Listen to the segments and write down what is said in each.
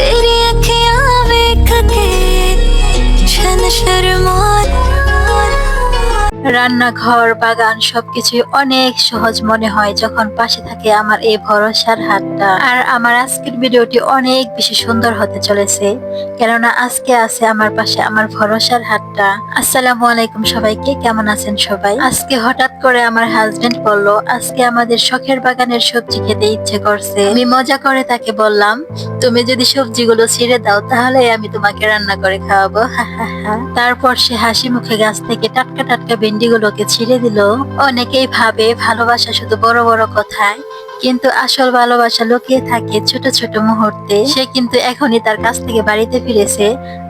तेरी अखियाँ वेख के शन शर्माना রান্নাঘর, বাগান সবকিছু অনেক সহজ মনে হয় যখন পাশে থাকে আমার এই ভরসার হাতটা। আর আমার আজকের ভিডিওটি অনেক বেশি সুন্দর হতে চলেছে, কেননা আজকে আছে আমার পাশে আমার ভরসার হাতটা। আসসালামু আলাইকুম সবাইকে, কেমন আছেন সবাই? আজকে হঠাৎ করে আমার হাজবেন্ড বলল, আজকে আমাদের শখের বাগানের সবজি খেতে ইচ্ছে করছে। আমি মজা করে তাকে বললাম, তুমি যদি সবজিগুলো ছিঁড়ে দাও তাহলে আমি তোমাকে রান্না করে খাওয়াবো। তারপর সে হাসি মুখে গাছ থেকে টাটকা টাটকা ভেন্ডিগুলোকে ছেড়ে দিল। অনেকেই ভাবে ভালোবাসা শুধু বড় বড় কথায় কিন্তু আসল ভালোবাসা লুকিয়ে থাকে ছোট ছোট মুহূর্তে। সে কিন্তু এখনই তার কাছ থেকে বাড়িতে ফিরেছে।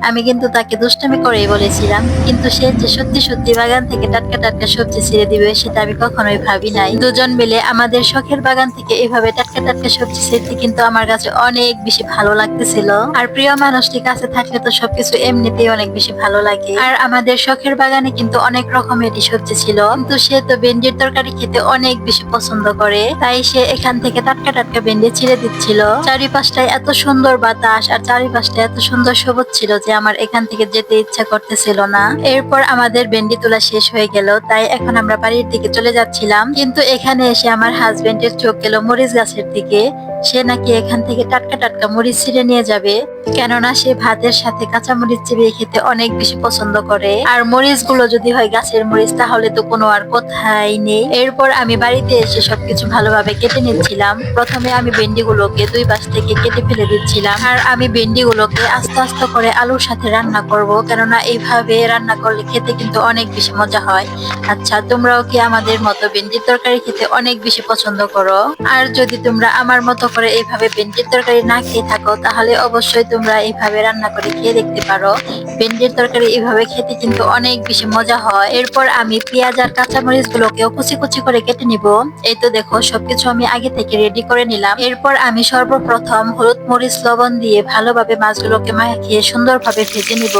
আমি কিন্তু তাকে দুষ্টামি করেই বলেছিলাম, কিন্তু সে যে সত্যি সত্যি বাগান থেকে টাটকা টাটকা সবজি ছিঁড়ে দিবে, সেটা আমি কখনোই ভাবি নাই। দুজন মিলে আমাদের শখের বাগান থেকে এইভাবে টাটকা টাটকা সবজি ছিঁড়তে কিন্তু আমার কাছে অনেক বেশি ভালো লাগতেছিল। আর প্রিয় মানুষটি কাছে থাকলে তো সবকিছু এমনিতেই অনেক বেশি ভালো লাগে। আর আমাদের শখের বাগানে কিন্তু অনেক রকমেরই সবজি ছিল, কিন্তু সে তো ভেন্ডির তরকারি খেতে অনেক বেশি পছন্দ করে, তাই সে এখান থেকে টাটকা টাটকা ভেন্ডি ছিঁড়ে দিচ্ছিল। চারিপাশটায় এত সুন্দর বাতাস আর চারিপাশটা এত সুন্দর সবুজ ছিল যে আমার এখান থেকে যেতে ইচ্ছা করতেছিল না। এরপর আমাদের ভেন্ডি তোলা শেষ হয়ে গেল, তাই এখন আমরা বাড়ির দিকে চলে যাচ্ছিলাম। কিন্তু এখানে এসে আমার হাজবেন্ডের চোখ গেল মরিচ গাছের দিকে। সে নাকি এখান থেকে টাটকা টাটকা মরিচ ছিঁড়ে নিয়ে যাবে। কেননা সে ভাতের সাথে কাঁচা মরিচ চিবিয়ে খেতে অনেক বেশি পছন্দ করে। আর মরিচগুলো যদি হয় গাছের মরিচ, তাহলে তো কোনো আর কোথায় নেই। এরপর আমি বাড়িতে এসে সবকিছু ভালোভাবে কেটে নিচ্ছিলাম। প্রথমে আমি ভেন্ডি গুলোকে দুই পাশ থেকে কেটে ফেলে দিচ্ছিলাম। আর আমি ভেন্ডি গুলোকে আস্তে আস্তে করে আলুর সাথে রান্না করব, কেননা এইভাবে রান্না করলে খেতে কিন্তু অনেক বেশি মজা হয়। আচ্ছা তোমরাও কি আমাদের মতো ভেন্ডির তরকারি খেতে অনেক বেশি পছন্দ করো? আর যদি তোমরা আমার মতো করে এইভাবে ভেন্ডির তরকারি না খেয়ে থাকো, তাহলে অবশ্যই তোমরা এইভাবে রান্না করে খেয়ে দেখতে পারো। ভেন্ডির তরকারি এইভাবে খেতে কিন্তু অনেক বেশি মজা হয়। এরপর আমি পেঁয়াজ আর কাঁচামরিচ গুলোকেও কুচি কুচি করে কেটে নিব। এই তো দেখো, সবকিছু আমি আগে থেকে রেডি করে নিলাম। এরপর আমি সর্বপ্রথম হলুদ মরিচ লবণ দিয়ে ভালোভাবে মাছগুলোকে মাখিয়ে সুন্দরভাবে ভেজে নিব।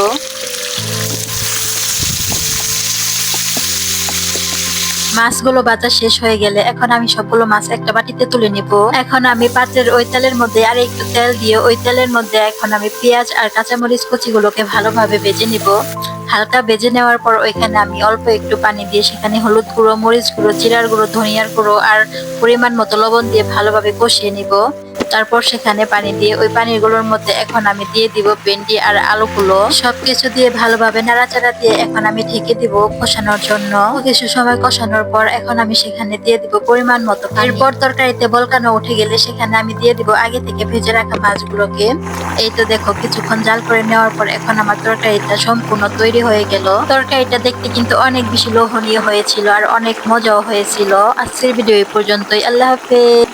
মাছগুলো বাজা শেষ হয়ে গেলে এখন আমি সবগুলো মাছ একটা বাটিতে তুলে নিব। এখন আমি পাত্রের ওই তেলের মধ্যে আর একটু তেল দিয়ে ওই তেলের মধ্যে এখন আমি পেঁয়াজ আর কাঁচামরিচ কুচিগুলোকে ভালোভাবে ভেজে নিব। হালকা বেজে নেওয়ার পর ওইখানে আমি অল্প একটু পানি দিয়ে সেখানে হলুদ গুঁড়ো, মরিচ গুঁড়ো, জিরার গুঁড়ো, ধনিয়ার গুঁড়ো আর পরিমাণ মতো লবণ দিয়ে ভালোভাবে কষিয়ে নিব। তারপর সেখানে পানি দিয়ে ওই পানিগুলোর মধ্যে এখন আমি দিয়ে দিব ভেন্ডি আর আলুগুলো। সবকিছু দিয়ে ভালোভাবে নাড়াচাড়া দিয়ে এখন আমি ঢেকে দিব কষানোর জন্য। কিছু সময় কষানোর পর এখন আমি সেখানে দিয়ে দিব পরিমাণ মতো। এরপর তরকারিতে বলকানো উঠে গেলে সেখানে আমি দিয়ে দিব আগে থেকে ভেজে রাখা মাছগুলোকে। এই তো দেখো কিছুক্ষণ জাল করে নেওয়ার পর এখন আমার তরকারিটা সম্পূর্ণ তৈরি হয়ে গেল। তরকারিটা দেখতে কিন্তু অনেক বেশি লোভনীয় হয়েছিল আর অনেক মজাও হয়েছিল। আজকের ভিডিও পর্যন্তই। আল্লাহ হাফেজ।